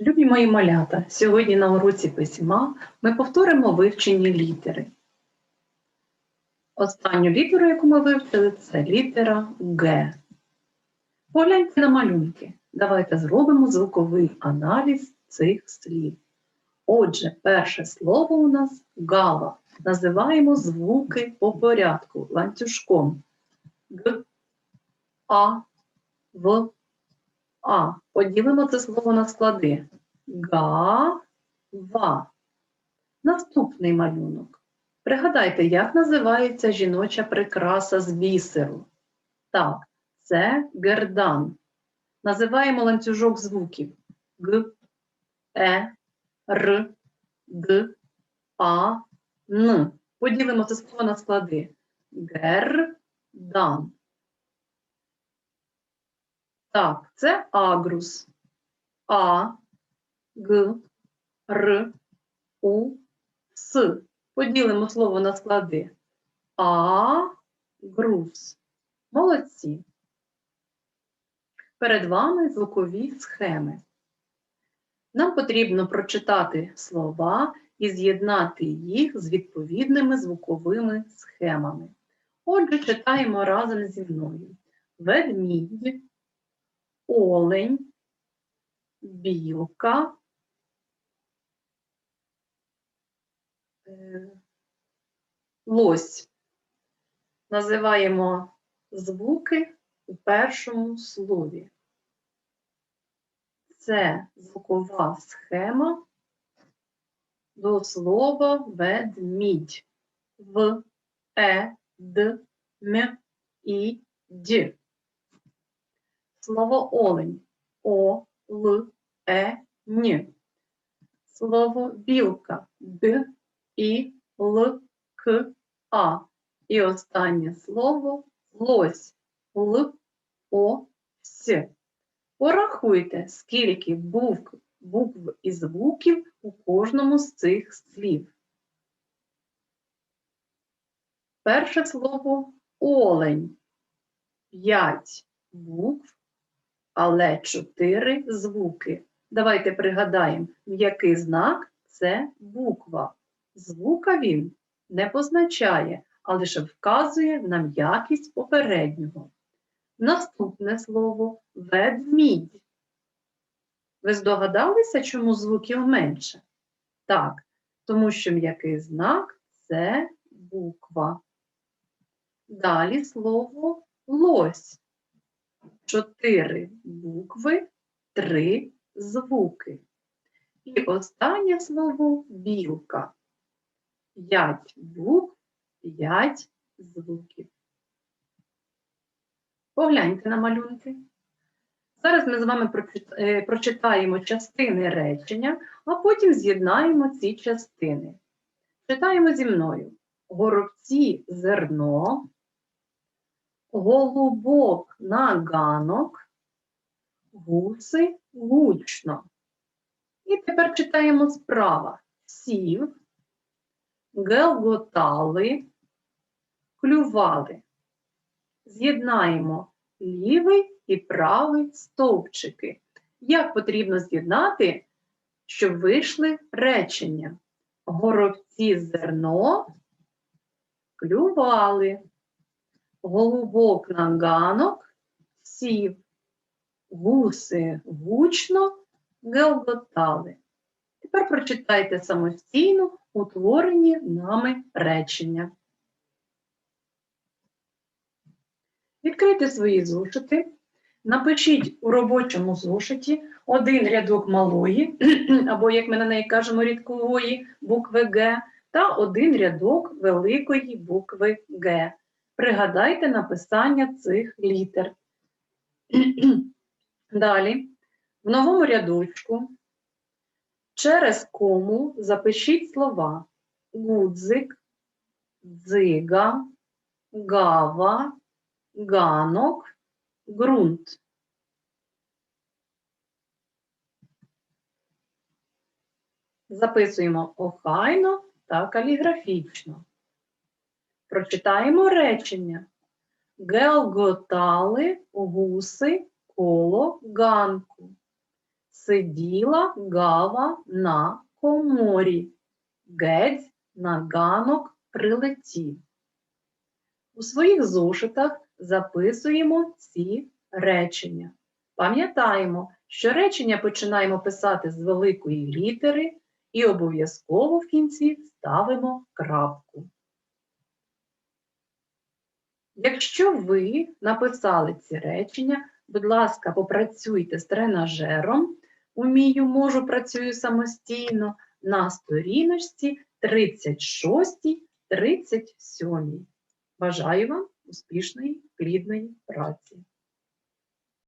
Любі мої малята, сьогодні на уроці письма ми повторимо вивчені літери. Останню літеру, яку ми вивчили, це літера Г. Погляньте на малюнки. Давайте зробимо звуковий аналіз цих слів. Отже, перше слово у нас гава. Називаємо звуки по порядку ланцюжком. Г, А, В, А. Поділимо це слово на склади. Га-ва. Наступний малюнок. Пригадайте, як називається жіноча прикраса з бісеру? Так, це гердан. Називаємо ланцюжок звуків Г, Е, Р, Д, А, Н. Поділимо це слово на склади. Гердан. Так, це агрус. А, Г, Р, У, С. Поділимо слово на склади. Агрус. Молодці. Перед вами звукові схеми. Нам потрібно прочитати слова і з'єднати їх з відповідними звуковими схемами. Отже, читаємо разом зі мною. Ведмідь, олень, білка, е, лось. Називаємо звуки у першому слові. Це звукова схема до слова ведмідь. В, е, д, м, і, д. Слово олень. О, Л, Е, Н. Слово білка. Д, І, Л, К, А. І останнє слово лось. Л, О, С. Порахуйте, скільки букв, букв і звуків у кожному з цих слів. Перше слово олень. П'ять букв але чотири звуки. Давайте пригадаємо, м'який знак це буква. Звука він не позначає, а лише вказує на м'якість попереднього. Наступне слово ведмідь. Ви здогадалися, чому звуків менше? Так, тому що м'який знак це буква. Далі слово лось чотири букви, три звуки. І останнє слово білка. П'ять букв, п'ять звуків. Погляньте на малюнки. Зараз ми з вами е, прочитаємо частини речення, а потім з'єднаємо ці частини. Читаємо зі мною. Горобці зерно, голубок на ганок, гуси гучно. І тепер читаємо справа. Сів, гелготали, клювали. З'єднаємо лівий і правий стовпчики. Як потрібно з'єднати, щоб вийшли речення? Горобці зерно клювали. Голубок на ганок сів, гуси гучно гелготали. Тепер прочитайте самостійно утворені нами речення. Відкрийте свої зошити, напишіть у робочому зошиті один рядок малої, або, як ми на неї кажемо, рідкової букви Г, та один рядок великої букви Г. Пригадайте написання цих літер. Далі, в новому рядочку через кому запишіть слова гудзик, дзига, гава, ганок, ґрунт. Записуємо охайно та каліграфічно. Прочитаємо речення. Гелготали гуси коло ганку. Сиділа гава на коморі. Геть на ганок прилетів. У своїх зошитах записуємо ці речення. Пам'ятаємо, що речення починаємо писати з великої літери і обов'язково в кінці ставимо крапку. Якщо ви написали ці речення, будь ласка, попрацюйте з тренажером. Умію, можу, працюю самостійно на сторіночці 36-37. Бажаю вам успішної, плідної праці.